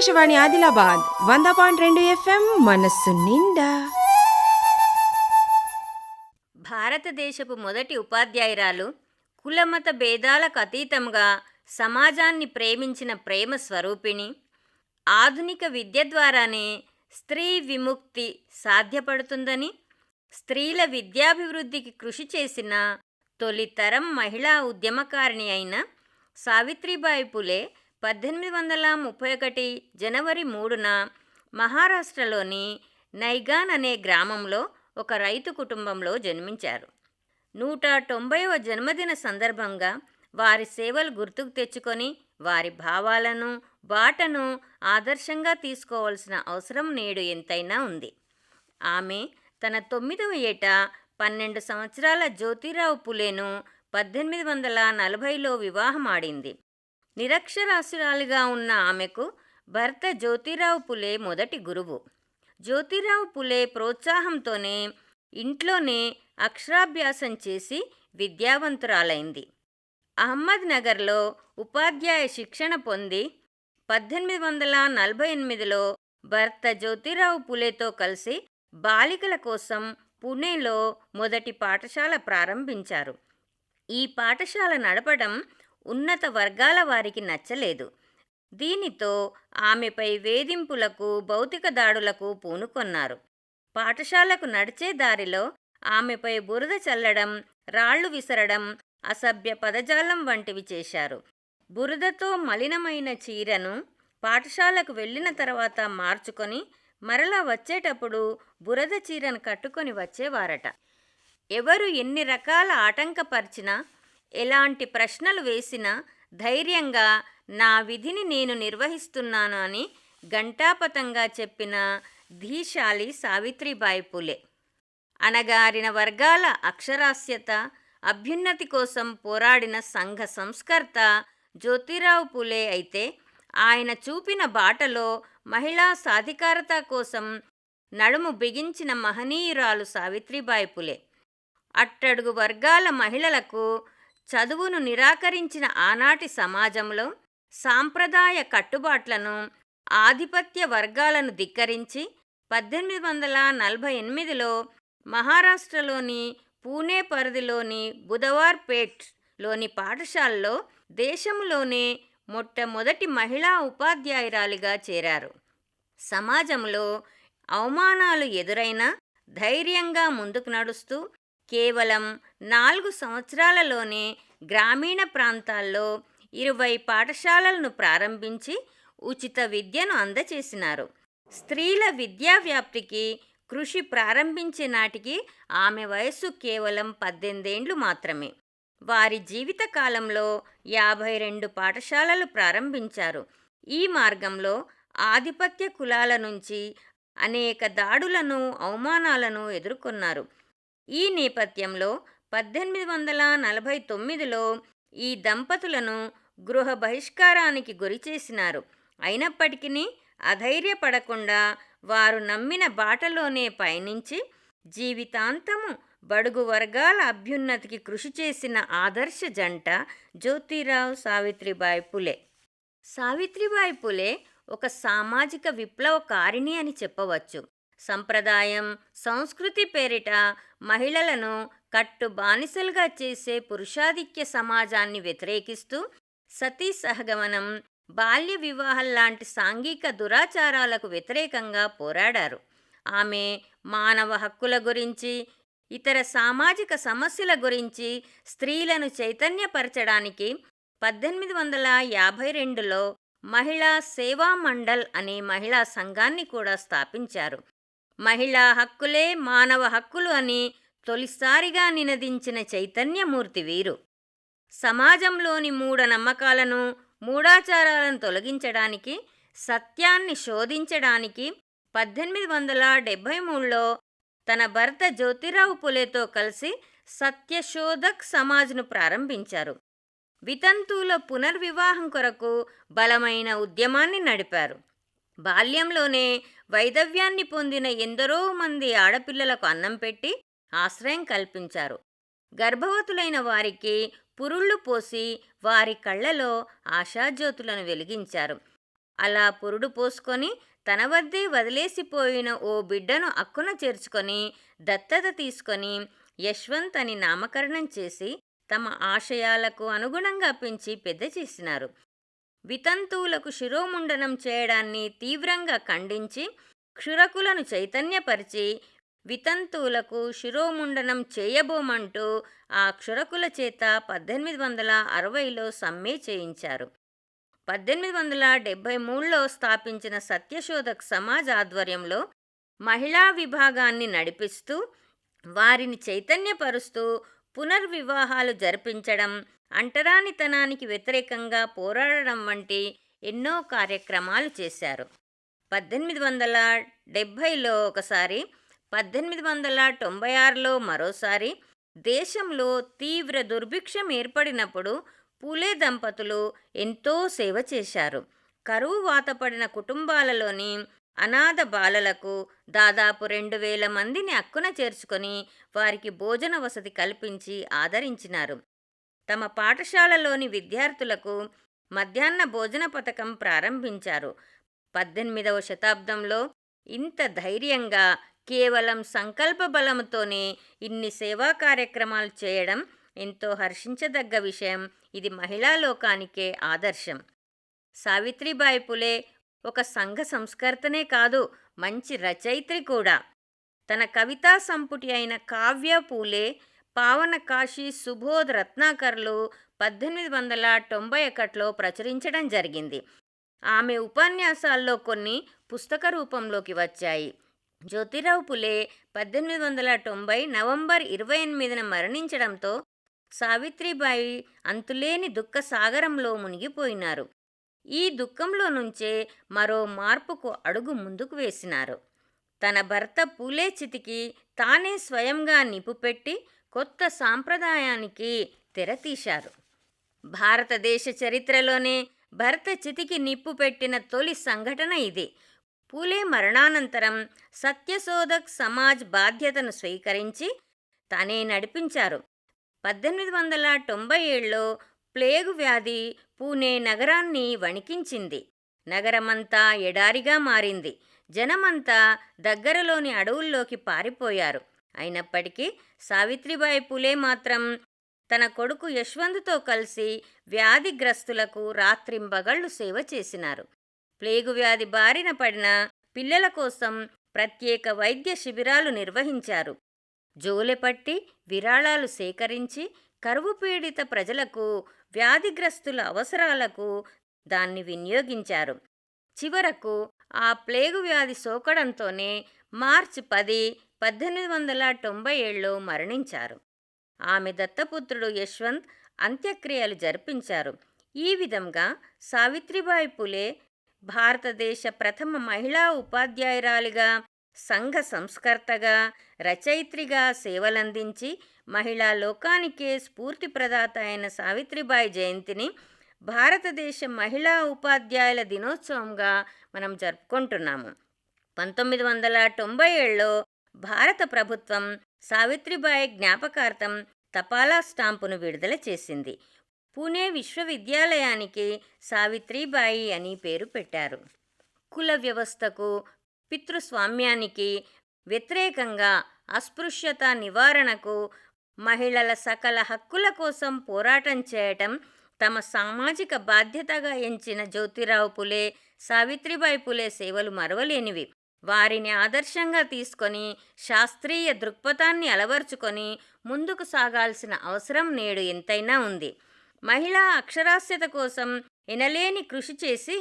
ఆకాశవాణి ఆదిలాబాద్ వంద పాయింట్ రెండు ఎఫ్ఎం మనస్సు నిండా. భారతదేశపు మొదటి ఉపాధ్యాయురాలు కులమత భేదాలకు అతీతంగా సమాజాన్ని ప్రేమించిన ప్రేమ స్వరూపిణి ఆధునిక విద్య ద్వారానే స్త్రీ విముక్తి సాధ్యపడుతుందని స్త్రీల విద్యాభివృద్ధికి కృషి చేసిన తొలితరం మహిళా ఉద్యమకారిణి అయిన సావిత్రిబాయి పులే పద్దెనిమిది వందల ముప్పై ఒకటి జనవరి మూడున మహారాష్ట్రలోని నైగాన్ అనే గ్రామంలో ఒక రైతు కుటుంబంలో జన్మించారు. నూట తొంభైవ జన్మదిన సందర్భంగా వారి సేవలు గుర్తుకు తెచ్చుకొని వారి భావాలను బాటను ఆదర్శంగా తీసుకోవాల్సిన అవసరం నేడు ఎంతైనా ఉంది. ఆమె తన తొమ్మిదవ ఏట పన్నెండు సంవత్సరాల జ్యోతిరావు పులేను పద్దెనిమిది వందల నలభైలో వివాహమాడింది నిరక్షరాస్యురాలిగా ఉన్న ఆమెకు భర్త జ్యోతిరావు పులే మొదటి గురువు. జ్యోతిరావు పులే ప్రోత్సాహంతోనే ఇంట్లోనే అక్షరాభ్యాసం చేసి విద్యావంతురాలైంది. అహ్మద్ నగర్లో ఉపాధ్యాయ శిక్షణ పొంది పద్దెనిమిది వందల నలభై ఎనిమిదిలో భర్త జ్యోతిరావు పులేతో కలిసి బాలికల కోసం పుణేలో మొదటి పాఠశాల ప్రారంభించారు. ఈ పాఠశాల నడపడం ఉన్నత వర్గాల వారికి నచ్చలేదు. దీనితో ఆమెపై వేధింపులకు భౌతిక దాడులకు పూనుకొన్నారు. పాఠశాలకు నడిచే దారిలో ఆమెపై బురద చల్లడం రాళ్ళు విసరడం అసభ్య పదజాలం వంటివి చేశారు. బురదతో మలినమైన చీరను పాఠశాలకు వెళ్ళిన తర్వాత మార్చుకొని మరలా వచ్చేటప్పుడు బురద చీరను కట్టుకొని వచ్చేవారట. ఎవరు ఎన్ని రకాల ఆటంకపరిచినా ఎలాంటి ప్రశ్నలు వేసినా ధైర్యంగా నా విధిని నేను నిర్వహిస్తున్నాను అని ఘంటాపతంగా చెప్పిన ధీశాలి సావిత్రిబాయి పులే. అణగారిన వర్గాల అక్షరాస్యత అభ్యున్నతి కోసం పోరాడిన సంఘ సంస్కర్త జ్యోతిరావు పులే అయితే ఆయన చూపిన బాటలో మహిళా సాధికారత కోసం నడుము బిగించిన మహనీయురాలు సావిత్రిబాయి పులే. అట్టడుగు వర్గాల మహిళలకు చదువును నిరాకరించిన ఆనాటి సమాజంలో సాంప్రదాయ కట్టుబాట్లను ఆధిపత్య వర్గాలను ధిక్కరించి పద్దెనిమిది వందల నలభై ఎనిమిదిలో మహారాష్ట్రలోని పూణే పరిధిలోని బుధవార్పేట్లోని పాఠశాలలో దేశంలోనే మొట్టమొదటి మహిళా ఉపాధ్యాయురాలిగా చేరారు. సమాజంలో అవమానాలు ఎదురైనా ధైర్యంగా ముందుకు నడుస్తూ కేవలం నాలుగు సంవత్సరాలలోనే గ్రామీణ ప్రాంతాల్లో ఇరవై పాఠశాలలను ప్రారంభించి ఉచిత విద్యను అందచేసినారు. స్త్రీల విద్యా వ్యాప్తికి కృషి ప్రారంభించే నాటికి ఆమె వయస్సు కేవలం పద్దెనిమిదేండ్లు మాత్రమే. వారి జీవిత కాలంలో యాభై రెండు పాఠశాలలు ప్రారంభించారు. ఈ మార్గంలో ఆధిపత్య కులాల నుంచి అనేక దాడులను అవమానాలను ఎదుర్కొన్నారు. ఈ నేపథ్యంలో పద్దెనిమిది వందల నలభై తొమ్మిదిలో ఈ దంపతులను గృహ బహిష్కారానికి గురిచేసినారు అయినప్పటికీ అధైర్యపడకుండా వారు నమ్మిన బాటలోనే పయనించి జీవితాంతము బడుగు వర్గాల అభ్యున్నతికి కృషి చేసిన ఆదర్శ జంట జ్యోతిరావు సావిత్రిబాయి పులే. సావిత్రిబాయి పులే ఒక సామాజిక విప్లవకారిణి అని చెప్పవచ్చు. సంప్రదాయం సంస్కృతి పేరిట మహిళలను కట్టు బానిసలుగా చేసే పురుషాధిక్య సమాజాన్ని వ్యతిరేకిస్తూ సతీ సహగమనం బాల్య వివాహం లాంటి సాంఘిక దురాచారాలకు వ్యతిరేకంగా పోరాడారు. ఆమె మానవ హక్కుల గురించి ఇతర సామాజిక సమస్యల గురించి స్త్రీలను చైతన్యపరచడానికి పద్దెనిమిది వందల యాభై రెండులో మహిళా సేవా మండల్ అనే మహిళా సంఘాన్ని కూడా స్థాపించారు. మహిళా హక్కులే మానవ హక్కులు అని తొలిసారిగా నినదించిన చైతన్యమూర్తి వీరు. సమాజంలోని మూఢనమ్మకాలను మూఢాచారాలను తొలగించడానికి సత్యాన్ని శోధించడానికి పద్దెనిమిది వందల డెబ్భై మూడులో తన భర్త జ్యోతిరావు పులేతో కలిసి సత్యశోధక్ సమాజ్ను ప్రారంభించారు. వితంతువుల పునర్వివాహం కొరకు బలమైన ఉద్యమాన్ని నడిపారు. బాల్యంలోనే వైదవ్యాన్ని పొందిన ఎందరో మంది ఆడపిల్లలకు అన్నం పెట్టి ఆశ్రయం కల్పించారు. గర్భవతులైన వారికి పురుళ్ళు పోసి వారి కళ్ళలో ఆశాజ్యోతులను వెలిగించారు. అలా పురుడు పోసుకొని తన వద్దే వదిలేసిపోయిన ఓ బిడ్డను అక్కున చేర్చుకొని దత్తత తీసుకొని యశ్వంత్ అని నామకరణం చేసి తమ ఆశయాలకు అనుగుణంగా పెంచి పెద్ద చేసినారు. వితంతువులకు శిరోముండనం చేయడాన్ని తీవ్రంగా ఖండించి క్షురకులను చైతన్యపరిచి వితంతువులకు శిరోముండనం చేయబోమంటూ ఆ క్షురకుల చేత పద్దెనిమిది వందల అరవైలో సమ్మె చేయించారు. పద్దెనిమిది వందల డెబ్భై మూడులో స్థాపించిన సత్యశోధక్ సమాజ్ ఆధ్వర్యంలో మహిళా విభాగాన్ని నడిపిస్తూ వారిని చైతన్యపరుస్తూ పునర్వివాహాలు జరిపించడం అంటరానితనానికి వ్యతిరేకంగా పోరాడడం వంటి ఎన్నో కార్యక్రమాలు చేశారు. పద్దెనిమిది వందల డెబ్భైలో ఒకసారి పద్దెనిమిది వందల తొంభై ఆరులో మరోసారి దేశంలో తీవ్ర దుర్భిక్షం ఏర్పడినప్పుడు పూలే దంపతులు ఎంతో సేవ చేశారు. కరువు వాతపడిన కుటుంబాలలోని అనాథ బాలలకు దాదాపు రెండు వేల మందిని అక్కున చేర్చుకొని వారికి భోజన వసతి కల్పించి ఆదరించినారు. తమ పాఠశాలలోని విద్యార్థులకు మధ్యాహ్న భోజన పథకం ప్రారంభించారు. పద్దెనిమిదవ శతాబ్దంలో ఇంత ధైర్యంగా కేవలం సంకల్ప బలంతోనే ఇన్ని సేవా కార్యక్రమాలు చేయడం ఎంతో హర్షించదగ్గ విషయం. ఇది మహిళా లోకానికే ఆదర్శం. సావిత్రిబాయి పులే ఒక సంఘ సంస్కర్తనే కాదు మంచి రచయిత్రి కూడా. తన కవితా సంపుటి అయిన కావ్య పూలే పావన కాశీ సుబోధ్ రత్నాకర్లు పద్దెనిమిది వందల తొంభై ఒకటిలో ప్రచురించడం జరిగింది. ఆమె ఉపన్యాసాల్లో కొన్ని పుస్తక రూపంలోకి వచ్చాయి. జ్యోతిరావు పులే పద్దెనిమిది వందల తొంభై నవంబర్ ఇరవై ఎనిమిదిన మరణించడంతో సావిత్రిబాయి అంతులేని దుఃఖ సాగరంలో మునిగిపోయినారు. ఈ దుఃఖంలో నుంచే మరో మార్పుకు అడుగు ముందుకు వేసినారు. తన భర్త పూలే చితికి తానే స్వయంగా నిపుపెట్టి కొత్త సాంప్రదాయానికి తెరతీశారు. భారతదేశ చరిత్రలోనే భరత చితికి నిప్పు పెట్టిన తొలి సంఘటన ఇది. పూలే మరణానంతరం సత్యశోధక్ సమాజ్ బాధ్యతను స్వీకరించి తానే నడిపించారు. పద్దెనిమిది వందల తొంభై ఏడులో ప్లేగు వ్యాధి పూణే నగరాన్ని వణికించింది. నగరమంతా ఎడారిగా మారింది. జనమంతా దగ్గరలోని అడవుల్లోకి పారిపోయారు. అయినప్పటికీ సావిత్రిబాయి పులే మాత్రం తన కొడుకు యశ్వంత్తో కలిసి వ్యాధిగ్రస్తులకు రాత్రింబగళ్ళు సేవ చేసినారు. ప్లేగు వ్యాధి బారిన పడిన పిల్లల కోసం ప్రత్యేక వైద్య శిబిరాలు నిర్వహించారు. జోలెపట్టి విరాళాలు సేకరించి కరువు పీడిత ప్రజలకు వ్యాధిగ్రస్తుల అవసరాలకు దాన్ని వినియోగించారు. చివరకు ఆ ప్లేగు వ్యాధి సోకడంతోనే మార్చి పది పద్దెనిమిది వందల తొంభై ఏళ్ళలో మరణించారు. ఆమె దత్తపుత్రుడు యశ్వంత్ అంత్యక్రియలు జరిపించారు. ఈ విధంగా సావిత్రిబాయి పులే భారతదేశ ప్రథమ మహిళా ఉపాధ్యాయురాలిగా సంఘ సంస్కర్తగా రచయిత్రిగా సేవలందించి మహిళా లోకానికే స్ఫూర్తి ప్రదాత అయిన సావిత్రిబాయి జయంతిని భారతదేశ మహిళా ఉపాధ్యాయుల దినోత్సవంగా మనం జరుపుకుంటున్నాము. పంతొమ్మిది వందల తొంభై ఏళ్ళలో భారత ప్రభుత్వం సావిత్రిబాయి జ్ఞాపకార్థం తపాలా స్టాంపును విడుదల చేసింది. పూణే విశ్వవిద్యాలయానికి సావిత్రిబాయి అని పేరు పెట్టారు. కుల వ్యవస్థకు పితృస్వామ్యానికి వ్యతిరేకంగా అస్పృశ్యత నివారణకు మహిళల సకల హక్కుల కోసం పోరాటం చేయటం తమ సామాజిక బాధ్యతగా ఎంచిన జ్యోతిరావు పులే సావిత్రిబాయి పులే సేవలు మరవలేనివి. వారిని ఆదర్శంగా తీసుకొని శాస్త్రీయ దృక్పథాన్ని అలవర్చుకొని ముందుకు సాగాల్సిన అవసరం నేడు ఎంతైనా ఉంది. మహిళా అక్షరాస్యత కోసం ఎనలేని కృషి చేసి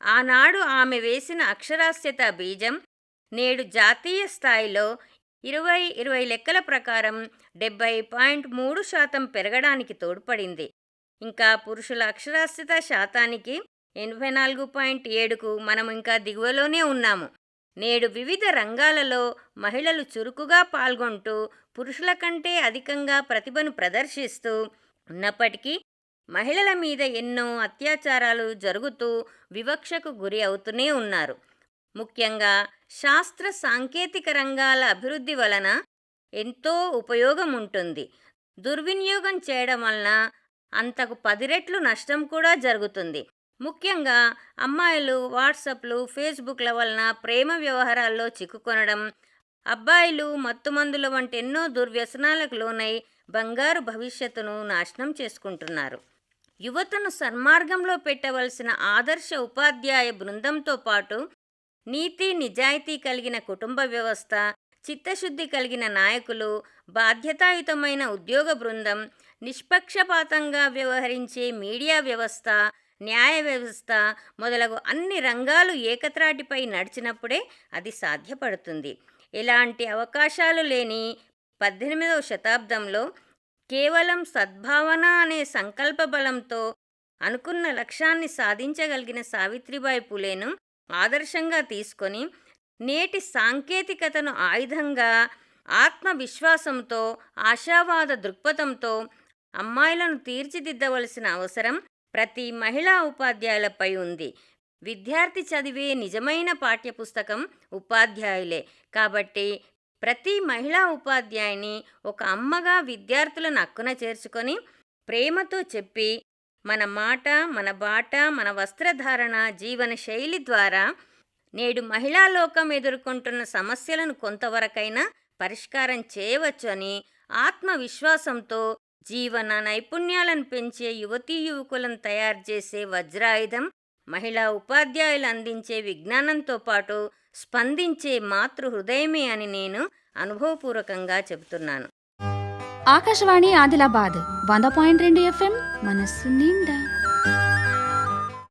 ఆనాడు ఆమె వేసిన అక్షరాస్యత బీజం నేడు జాతీయ స్థాయిలో ఇరవై ఇరవై లెక్కల ప్రకారం డెబ్బై పాయింట్ మూడు శాతం పెరగడానికి తోడ్పడింది. ఇంకా పురుషుల అక్షరాస్యత శాతానికి ఎనభై నాలుగు పాయింట్ ఏడుకు మనం ఇంకా దిగువలోనే ఉన్నాము. నేడు వివిధ రంగాలలో మహిళలు చురుకుగా పాల్గొంటూ పురుషుల కంటే అధికంగా ప్రతిభను ప్రదర్శిస్తూ ఉన్నప్పటికీ మహిళల మీద ఎన్నో అత్యాచారాలు జరుగుతూ వివక్షకు గురి అవుతూనే ఉన్నారు. ముఖ్యంగా శాస్త్ర సాంకేతిక రంగాల అభివృద్ధి వలన ఎంతో ఉపయోగం ఉంటుంది దుర్వినియోగం చేయడం వలన అంతకు పది రెట్లు నష్టం కూడా జరుగుతుంది. ముఖ్యంగా అమ్మాయిలు వాట్సాప్లు ఫేస్బుక్ల వలన ప్రేమ వ్యవహారాల్లో చిక్కుకొనడం అబ్బాయిలు మత్తుమందుల వంటి ఎన్నో దుర్వ్యసనాలకు లోనై బంగారు భవిష్యత్తును నాశనం చేసుకుంటున్నారు. యువతను సన్మార్గంలో పెట్టవలసిన ఆదర్శ ఉపాధ్యాయ బృందంతో పాటు నీతి నిజాయితీ కలిగిన కుటుంబ వ్యవస్థ చిత్తశుద్ధి కలిగిన నాయకులు బాధ్యతాయుతమైన ఉద్యోగ బృందం నిష్పక్షపాతంగా వ్యవహరించే మీడియా వ్యవస్థ న్యాయ వ్యవస్థ మొదలగు అన్ని రంగాలు ఏకత్రాటిపై నడిచినప్పుడే అది సాధ్యపడుతుంది. ఇలాంటి అవకాశాలు లేని పద్దెనిమిదవ శతాబ్దంలో కేవలం సద్భావన అనే సంకల్ప బలంతో అనుకున్న లక్ష్యాన్ని సాధించగలిగిన సావిత్రిబాయి పులేను ఆదర్శంగా తీసుకొని నేటి సాంకేతికతను ఆయుధంగా ఆత్మవిశ్వాసంతో ఆశావాద దృక్పథంతో అమ్మాయిలను తీర్చిదిద్దవలసిన అవసరం ప్రతి మహిళా ఉపాధ్యాయులపై ఉంది. విద్యార్థి చదివే నిజమైన పాఠ్యపుస్తకం ఉపాధ్యాయులే. కాబట్టి ప్రతి మహిళా ఉపాధ్యాయుని ఒక అమ్మగా విద్యార్థులను అక్కున చేర్చుకొని ప్రేమతో చెప్పి మన మాట మన బాట మన వస్త్రధారణ జీవన శైలి ద్వారా నేడు మహిళా లోకం ఎదుర్కొంటున్న సమస్యలను కొంతవరకైనా పరిష్కారం చేయవచ్చు అని ఆత్మవిశ్వాసంతో జీవన నైపుణ్యాలను పెంచే యువతీ యువకులను తయారు చేసే వజ్రాయుధం మహిళా ఉపాధ్యాయులు అందించే విజ్ఞానంతో పాటు స్పందించే మాతృ హృదయమే అని నేను అనుభవపూర్వకంగా చెబుతున్నాను. ఆకాశవాణి ఆదిలాబాద్ వంద పాయింట్ రెండు ఎఫ్ఎం మనస్సు నిండా.